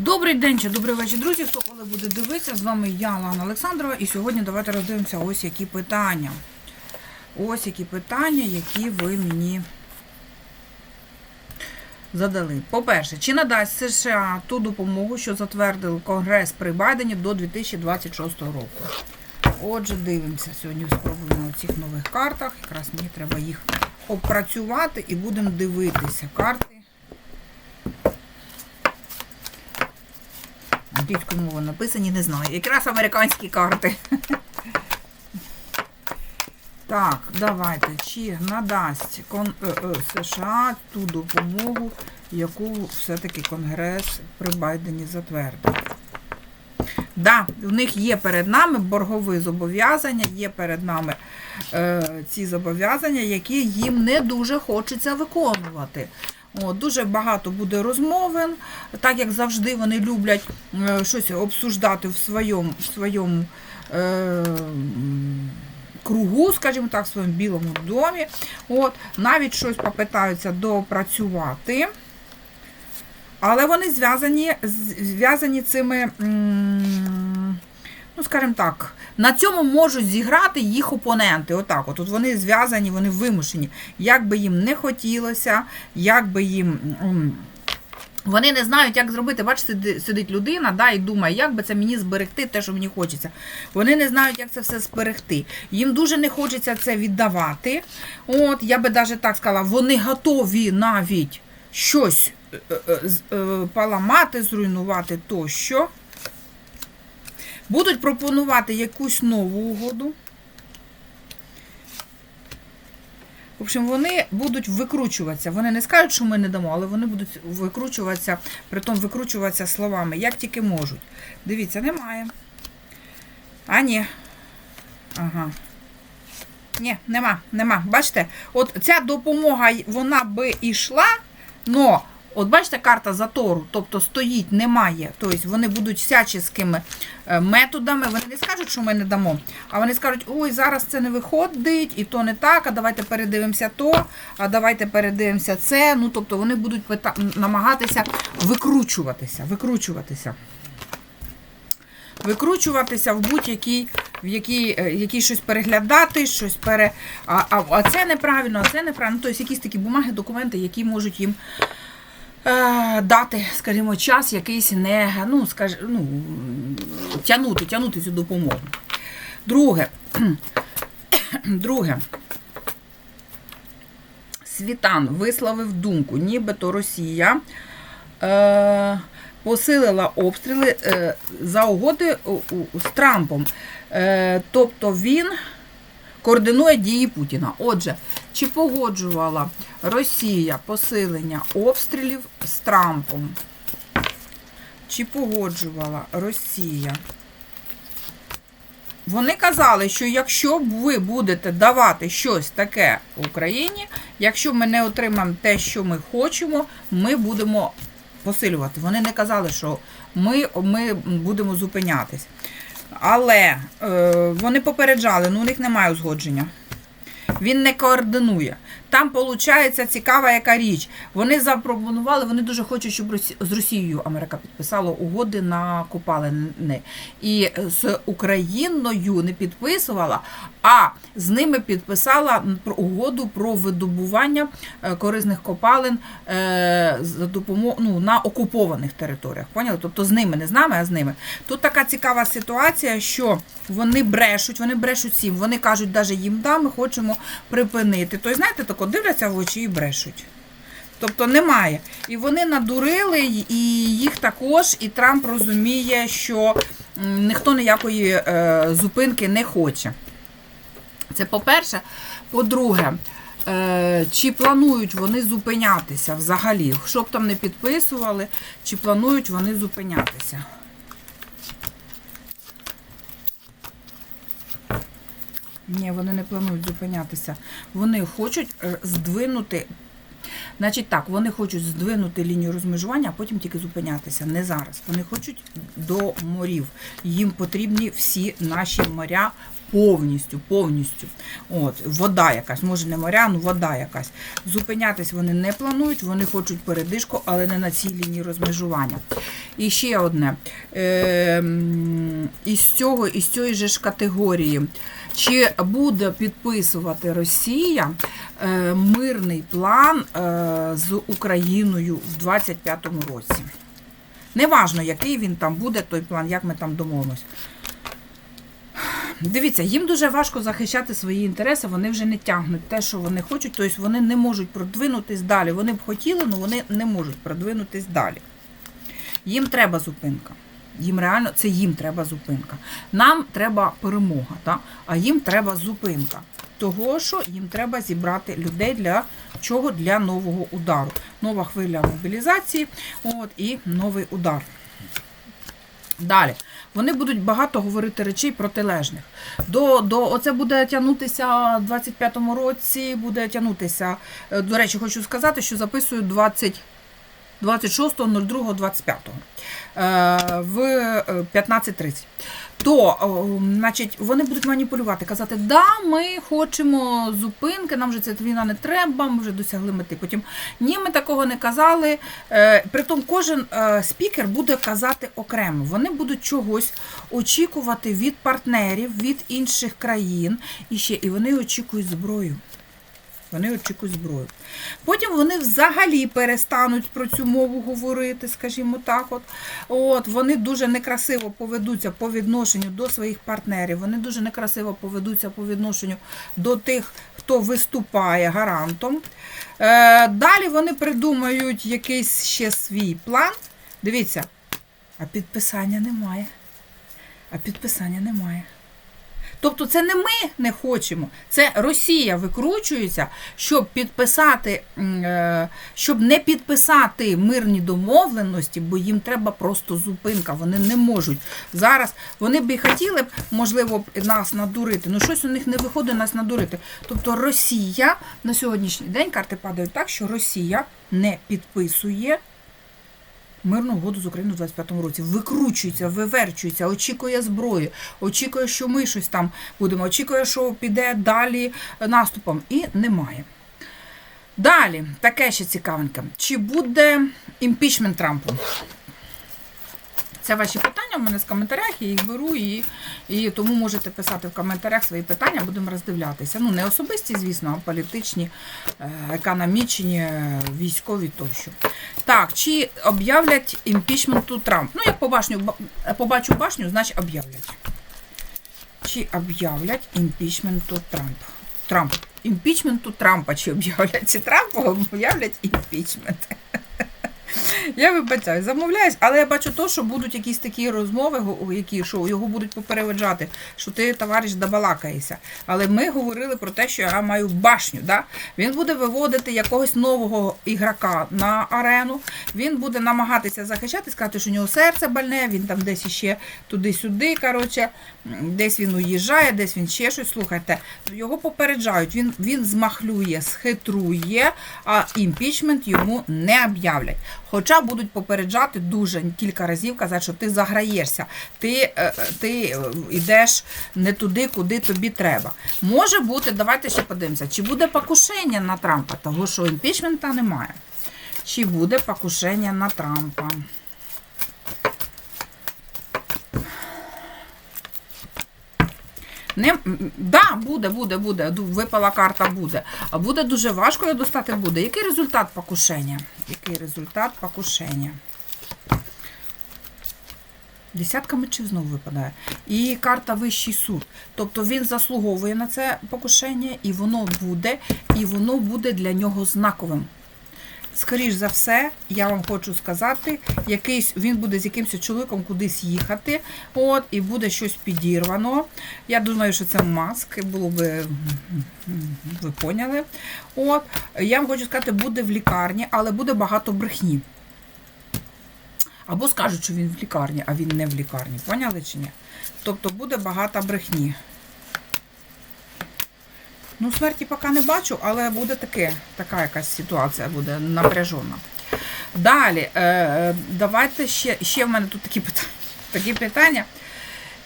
Добрий день чи добрий вечір, друзі. Хто коли буде дивитися, з вами я, Лана Олександрова, і сьогодні давайте роздивимося ось які питання. Ось які питання, які ви мені задали. По-перше, чи надасть США ту допомогу, що затвердив Конгрес при Байдені до 2026 року? Отже, дивимося сьогодні спробуємо на цих нових картах. Якраз мені треба їх опрацювати і будемо дивитися карти. Англійською мовою написані, не знаю. Якраз американські карти. Так, давайте. Чи надасть кон, е, е, США ту допомогу, яку все-таки Конгрес при Байдені затвердив? Да, у них є перед нами боргові зобов'язання, є перед нами е, ці зобов'язання, які їм не дуже хочеться виконувати. О, дуже багато буде розмовин, так як завжди вони люблять е, щось обсуждати в своєму, в своєму е, кругу, скажімо так, в своєму білому домі. От, навіть щось попитаються доопрацювати. Але вони зв'язані з- зв'язані цими, м, ну, скажімо так, на цьому можуть зіграти їх опоненти. Отак, от, от вони зв'язані, вони вимушені. Як би їм не хотілося, як би їм. Вони не знають, як зробити. Бачите, сидить людина да, і думає, як би це мені зберегти, те, що мені хочеться. Вони не знають, як це все зберегти. Їм дуже не хочеться це віддавати. От, я би навіть так сказала, вони готові навіть щось е, е, з- е, поламати, зруйнувати тощо. Будуть пропонувати якусь нову угоду. В общем, вони будуть викручуватися. Вони не скажуть, що ми не дамо, але вони будуть викручуватися, притом викручуватися словами, як тільки можуть. Дивіться, немає. А, ні. Ага. Ні, нема, нема. Бачите, от ця допомога, вона би йшла, но, от бачите, карта затору, тобто стоїть, немає. Тобто вони будуть всяческими е, методами. Вони не скажуть, що ми не дамо, а вони скажуть, ой, зараз це не виходить, і то не так, а давайте передивимося то, а давайте передивимося це. Ну, тобто вони будуть намагатися викручуватися, викручуватися. Викручуватися в будь-якій, в якій, е, якій щось переглядати, щось пере. А, а, а це неправильно, а це неправильно. Ну, Тобто якісь такі бумаги, документи, які можуть їм дати, скажімо, час якийсь не ну, скаж, ну, тягнути, тягнути цю допомогу. Друге, друге. Світан висловив думку, нібито Росія е, посилила обстріли е, за угоди з Трампом. Е, тобто він координує дії Путіна. Отже, чи погоджувала Росія посилення обстрілів з Трампом? Чи погоджувала Росія? Вони казали, що якщо ви будете давати щось таке Україні, якщо ми не отримаємо те, що ми хочемо, ми будемо посилювати. Вони не казали, що ми, ми будемо зупинятись. Але е, вони попереджали, ну у них немає узгодження. Він не координує. Там виходить цікава яка річ. Вони запропонували, вони дуже хочуть, щоб з Росією Америка підписала угоди на копалини. І з Україною не підписувала, а з ними підписала угоду про видобування е, корисних копалин е, за допомогою ну, на окупованих територіях. Поняли? Тобто з ними, не з нами, а з ними. Тут така цікава ситуація, що вони брешуть, вони брешуть всім. Вони кажуть, навіть їм да, ми хочемо припинити. Тобто, знаєте, тако дивляться в очі і брешуть. Тобто немає. І вони надурили, і їх також, і Трамп розуміє, що ніхто ніякої е, зупинки не хоче. Це по-перше. По-друге, е, чи планують вони зупинятися взагалі? Що б там не підписували, чи планують вони зупинятися? Ні, вони не планують зупинятися. Вони хочуть е, здвинути. Значить так, вони хочуть здвинути лінію розмежування, а потім тільки зупинятися. Не зараз. Вони хочуть до морів. Їм потрібні всі наші моря повністю, повністю. От, вода якась, може не моря, ну вода якась. Зупинятись вони не планують, вони хочуть передишку, але не на цій лінії розмежування. І ще одне. Е, м, із цього, із цієї ж категорії. Чи буде підписувати Росія е, мирний план е, з Україною в 25-му році? Неважно, який він там буде, той план, як ми там домовимось. Дивіться, їм дуже важко захищати свої інтереси, вони вже не тягнуть те, що вони хочуть, тобто вони не можуть продвинутись далі. Вони б хотіли, але вони не можуть продвинутись далі. Їм треба зупинка. Їм реально це їм треба зупинка. Нам треба перемога, та? а їм треба зупинка. Того, що їм треба зібрати людей для чого? Для нового удару. Нова хвиля мобілізації от, і новий удар. Далі. Вони будуть багато говорити речей протилежних. До, до, оце буде тягнутися в 25-му році, буде тягнутися. е, До речі, хочу сказати, що записую 20, 26.02.25 е, в е, 15.30. То, значить, вони будуть маніпулювати, казати, да, ми хочемо зупинки, нам вже ця війна не треба, ми вже досягли мети. Потім ні, ми такого не казали. Е, притом кожен е, спікер буде казати окремо. Вони будуть чогось очікувати від партнерів, від інших країн. І ще і вони очікують зброю. Вони очікують зброю. Потім вони взагалі перестануть про цю мову говорити, скажімо так. От. От, Вони дуже некрасиво поведуться по відношенню до своїх партнерів, вони дуже некрасиво поведуться по відношенню до тих, хто виступає гарантом. Е, далі вони придумають якийсь ще свій план. Дивіться, а підписання немає. А підписання немає. Тобто це не ми не хочемо, це Росія викручується, щоб підписати, е, щоб не підписати мирні домовленості, бо їм треба просто зупинка. Вони не можуть. Зараз вони б і хотіли б, можливо, нас надурити. Ну щось у них не виходить нас надурити. Тобто Росія на сьогоднішній день карти падають так, що Росія не підписує мирну угоду з Україною в 25-му році. Викручується, виверчується, очікує зброї, очікує, що ми щось там будемо, очікує, що піде далі наступом. І немає. Далі, таке ще цікавеньке. Чи буде імпічмент Трампу? Це ваші питання в мене з коментарях, я їх беру і, і тому можете писати в коментарях свої питання, будемо роздивлятися. Ну, не особисті, звісно, а політичні, е, економічні, е, військові тощо. Так, чи об'являть імпічменту Трамп? Ну, як по башню, ба- побачу башню, значить об'являть. Чи об'являть імпічменту Трамп? Трамп. Імпічменту Трампа чи об'являть? Чи Трампа об'являть імпічмент? Я вибачаю, замовляюсь, але я бачу то, що будуть якісь такі розмови, які що його будуть попереджати, що ти, товариш, добалакаєшся. Але ми говорили про те, що я маю башню. Да? Він буде виводити якогось нового ігрока на арену. Він буде намагатися захищати, сказати, що у нього серце больне, він там десь іще туди-сюди. Коротше, десь він уїжджає, десь він ще щось. Слухайте, його попереджають. Він, він змахлює, схитрує, а імпічмент йому не об'являть. Хоча будуть попереджати дуже кілька разів, казати, що ти заграєшся, ти, е, е, ти е, йдеш не туди, куди тобі треба. Може бути, давайте ще подивимося, чи буде покушення на Трампа, того що імпічмента немає. Чи буде покушення на Трампа? Не, да, буде, буде, буде. Випала карта буде. А буде дуже важко його достати буде. Який результат покушення? Який результат покушення? Десятка мечів знову випадає. І карта Вищий суд. Тобто він заслуговує на це покушення, і воно буде, і воно буде для нього знаковим. Скоріш за все, я вам хочу сказати, якийсь він буде з якимось чоловіком кудись їхати, от, і буде щось підірвано. Я думаю, що це маск, було би, ви поняли. От, я вам хочу сказати, буде в лікарні, але буде багато брехні. Або скажуть, що він в лікарні, а він не в лікарні. Поняли чи ні? Тобто буде багато брехні. Ну, смерті поки не бачу, але буде таке, така якась ситуація буде напряжена. Далі, е, давайте ще, ще в мене тут такі питання. Такі питання.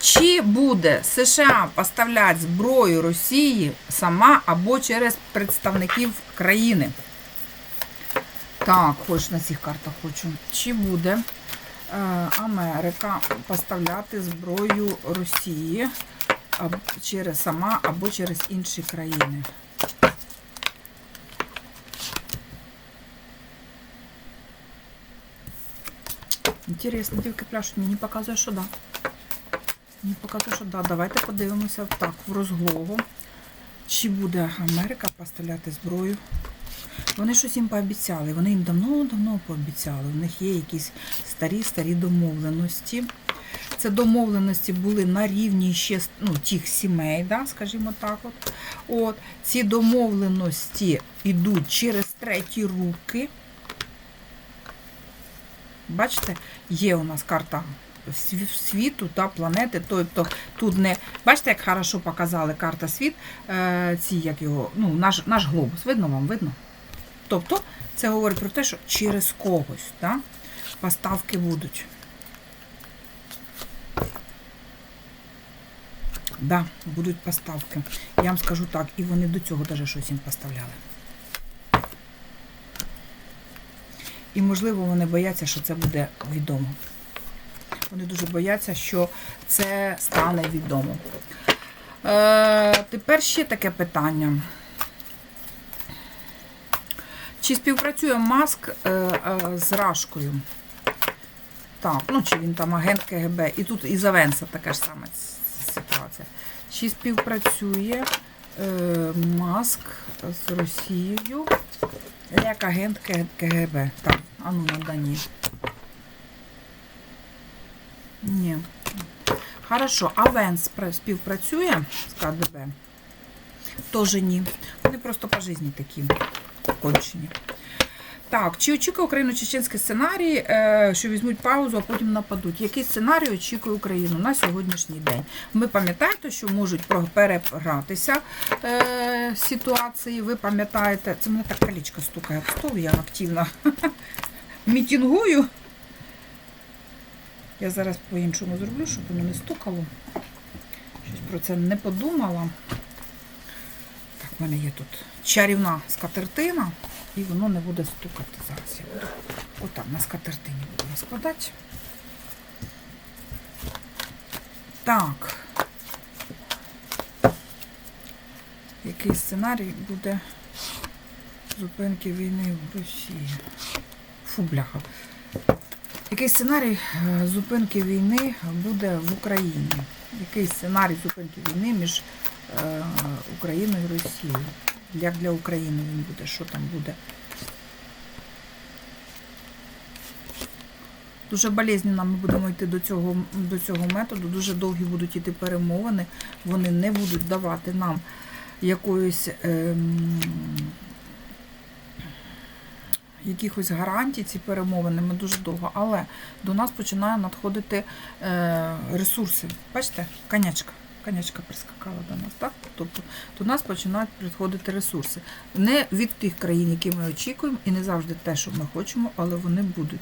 Чи буде США поставляти зброю Росії сама або через представників країни? Так, хоч на цих картах хочу. Чи буде е, Америка поставляти зброю Росії через сама або через інші країни? Інтересно, дівки пляшуть, мені показує, що да. Мені показує, що да. Давайте подивимося так, в розглогу. Чи буде Америка поставляти зброю? Вони щось їм пообіцяли. Вони їм давно-давно пообіцяли. У них є якісь старі-старі домовленості. Це домовленості були на рівні ще ну, тих сімей, да, скажімо так. От. От. Ці домовленості йдуть через треті руки. Бачите, є у нас карта світу та планети. Тобто тут не. Бачите, як хорошо показали карта світ, е, ці, як його, ну, наш, наш глобус. Видно вам, видно? Тобто, це говорить про те, що через когось да, поставки будуть. Да, будуть поставки. Я вам скажу так, і вони до цього навіть щось їм поставляли. І, можливо, вони бояться, що це буде відомо. Вони дуже бояться, що це стане відомо. Е, тепер ще таке питання. Чи співпрацює Маск е, е, з Рашкою? Так, ну чи він там агент КГБ. І тут і Завенса така ж ситуація. Чи співпрацює е, Маск з Росією як агент КГБ? Так, а ну на Дані. Ні. Хорошо, а Венс співпрацює з КДБ? Тоже ні. Вони просто по житті такі кончені. Так, чи очікує Україну чеченський сценарій, е, що візьмуть паузу, а потім нападуть? Який сценарій очікує Україну на сьогоднішній день? Ми пам'ятаєте, що можуть перегратися е, ситуації. Ви пам'ятаєте, це мене так калічка стукає в стол, я активно мітингую. Я зараз по-іншому зроблю, щоб воно не стукало. Щось про це не подумала. Так, в мене є тут чарівна скатертина, і воно не буде стукати зараз. Я буду отак на скатертині буду розкладати. Так. Який сценарій буде зупинки війни в Росії? Фу, бляха. Який сценарій е, зупинки війни буде в Україні? Який сценарій зупинки війни між е, Україною і Росією? Як для України він буде? Що там буде? Дуже болезненно ми будемо йти до цього, до цього методу. Дуже довгі будуть йти перемовини. Вони не будуть давати нам якоїсь ем, якихось гарантій ці перемовини. Ми дуже довго. Але до нас починає надходити е, ресурси. Бачите, конячка. Конячка прискакала до нас, так? Тобто до нас починають приходити ресурси. Не від тих країн, які ми очікуємо, і не завжди те, що ми хочемо, але вони будуть.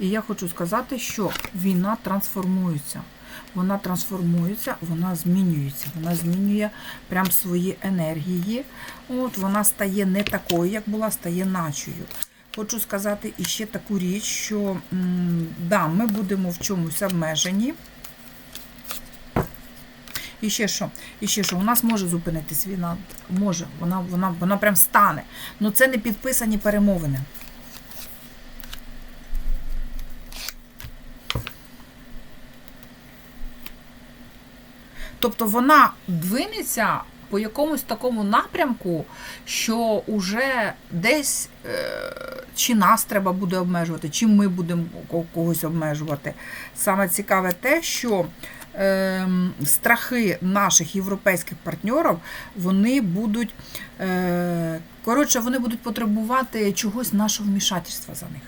І я хочу сказати, що війна трансформується. Вона трансформується, вона змінюється, вона змінює прям свої енергії. От вона стає не такою, як була, стає начою. Хочу сказати іще таку річ, що да, ми будемо в чомусь обмежені. І ще що? І ще що? У нас може зупинитись війна. Може, вона, вона, вона прям стане. Ну це не підписані перемовини. Тобто вона двинеться по якомусь такому напрямку, що уже десь е, чи нас треба буде обмежувати, чи ми будемо когось обмежувати. Саме цікаве те, що страхи наших європейських партнерів вони будуть, е, коротше, вони будуть потребувати чогось нашого вмішательства за них.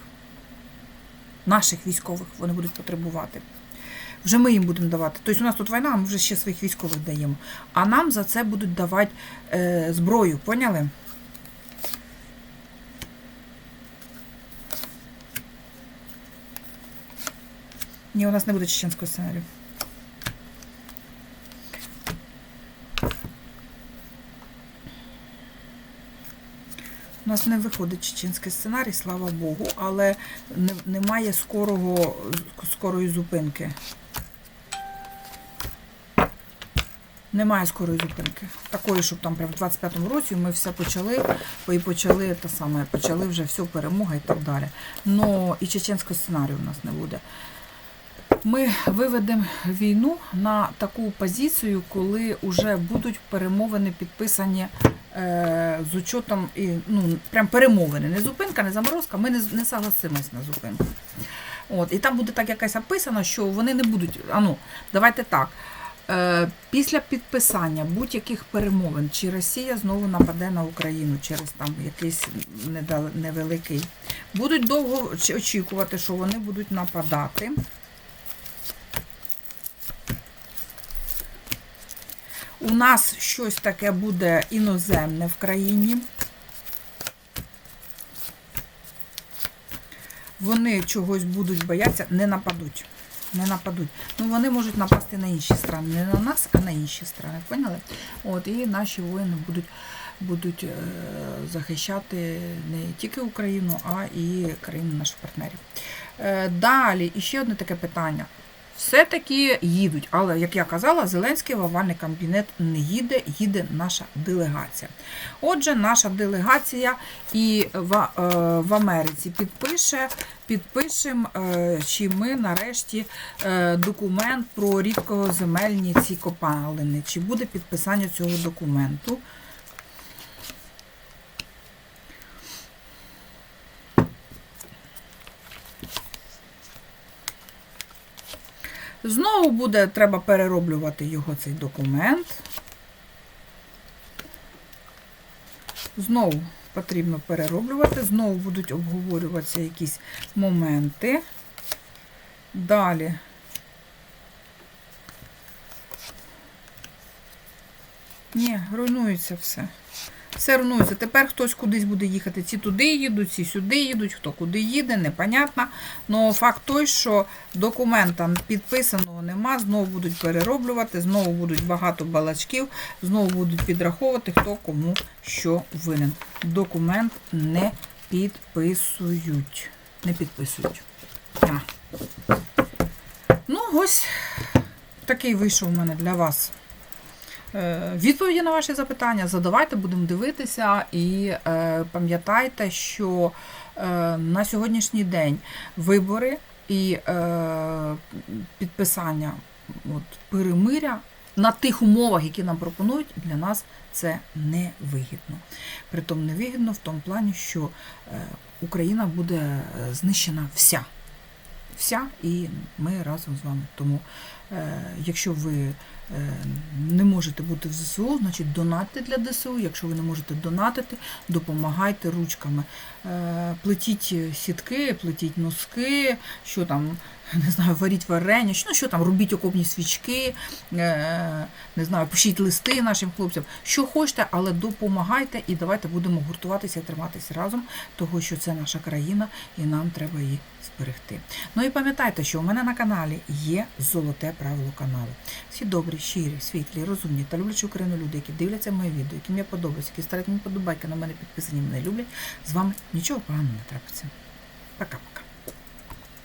Наших військових вони будуть потребувати. Вже ми їм будемо давати. Тобто у нас тут війна, а ми вже ще своїх військових даємо. А нам за це будуть давати е, зброю, поняли? Ні, у нас не буде чеченського сценарію. Нас не виходить чеченський сценарій, слава Богу, але не, немає скорого, скорої зупинки. Немає скорої зупинки. Такої, щоб там прям в 25-му році ми все почали, і почали те саме, почали вже все, перемога і так далі. Но і чеченського сценарію у нас не буде. Ми виведемо війну на таку позицію, коли вже будуть перемовини підписані з учетом і ну прям перемовини. Не зупинка, не заморозка. Ми не, не согласимось на зупинку. От, і там буде так якась описано, що вони не будуть. А ну, давайте так. Е, після підписання будь-яких перемовин, чи Росія знову нападе на Україну через там якийсь невеликий, будуть довго очікувати, що вони будуть нападати. У нас щось таке буде іноземне в країні. Вони чогось будуть боятися, не нападуть. Не нападуть. Ну, вони можуть напасти на інші страни. Не на нас, а на інші страни. Поняли? От, і наші воїни будуть, будуть е, захищати не тільки Україну, а і країни наших партнерів. Е, далі, і ще одне таке питання. Все-таки їдуть, але як я казала, Зеленський в овальний кабінет не їде, їде наша делегація. Отже, наша делегація і в, е, в Америці підпише, підпишемо, е, чи ми нарешті е, документ про рідкоземельні ці копалини, чи буде підписання цього документу. Знову буде треба перероблювати його цей документ. Знову потрібно перероблювати, знову будуть обговорюватися якісь моменти. Далі. Ні, руйнується все. Все руйнується. Тепер хтось кудись буде їхати. Ці туди їдуть, ці сюди їдуть, хто куди їде, непонятно. Но факт той, що документа підписаного нема, знову будуть перероблювати, знову будуть багато балачків, знову будуть підраховувати, хто кому що винен. Документ не підписують. Не підписують. А. Ну, ось такий вийшов у мене для вас. Е, Відповіді на ваші запитання задавайте, будемо дивитися. І е, пам'ятайте, що е, на сьогоднішній день вибори і підписання от, перемиря на тих умовах, які нам пропонують, для нас це не вигідно. Притом не вигідно в тому плані, що Україна буде знищена вся. Вся, і ми разом з вами. Тому, якщо ви не можете бути в ЗСУ, значить донатьте для ДСУ. Якщо ви не можете донатити, допомагайте ручками. Е, плетіть сітки, плетіть носки, що там, не знаю, варіть варення, ну, що там, робіть окопні свічки, е, не знаю, пишіть листи нашим хлопцям, що хочете, але допомагайте і давайте будемо гуртуватися і триматися разом, того що це наша країна і нам треба її зберегти. Ну і пам'ятайте, що у мене на каналі є золоте правило каналу. Всі добрі, щирі, світлі, розумні та люблячі Україну люди, які дивляться мої відео, які мені подобаються, які ставлять мені подобайки на мене підписані, мене люблять. З вами нічого поганого не трапиться. Пока-пока.